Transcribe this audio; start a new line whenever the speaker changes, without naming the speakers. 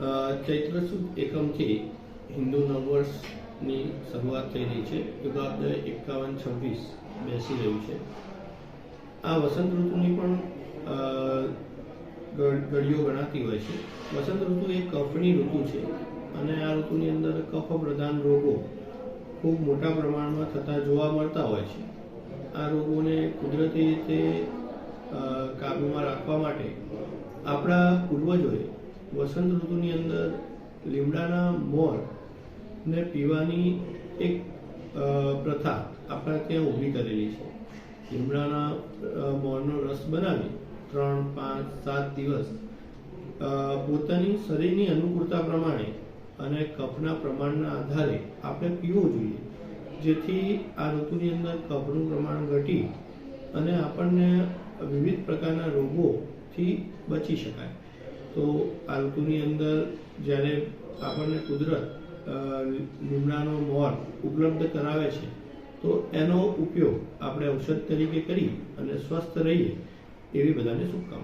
ચૈત્ર સુદ એકમથી હિન્દુ નવવર્ષની શરૂઆત થઈ રહી છે. યુગાબ્દ એકાવન છવ્વીસ બેસી રહ્યું છે. આ વસંત ઋતુની પણ ઘડીઓ ગણાતી હોય છે. વસંત ઋતુ એ કફની ઋતુ છે અને આ ઋતુની અંદર કફ પ્રધાન રોગો ખૂબ મોટા પ્રમાણમાં થતા જોવા મળતા હોય છે. આ રોગોને કુદરતી રીતે કાબૂમાં રાખવા માટે આપણા પૂર્વજોએ વસંત ઋતુની અંદર લીમડાના મોર ને પીવાની એક પ્રથા આપણે ત્યાં ઊભી કરેલી છે. લીમડાના મોરનો રસ બનાવી ત્રણ, પાંચ, સાત દિવસ પોતાની શરીરની અનુકૂળતા પ્રમાણે અને કફના પ્રમાણના આધારે આપણે પીવો જોઈએ. જેથી આ ઋતુની અંદર કફનું પ્રમાણ ઘટી અને આપણને વિવિધ પ્રકારના રોગોથી બચી શકાય. તો આ ઋતુની અંદર જ્યારે આપણને કુદરત લીમડાનો મોર ઉપલબ્ધ કરાવે છે, તો એનો ઉપયોગ આપણે ઔષધ તરીકે કરી અને સ્વસ્થ રહીએ એવી બધાને શુભકામના.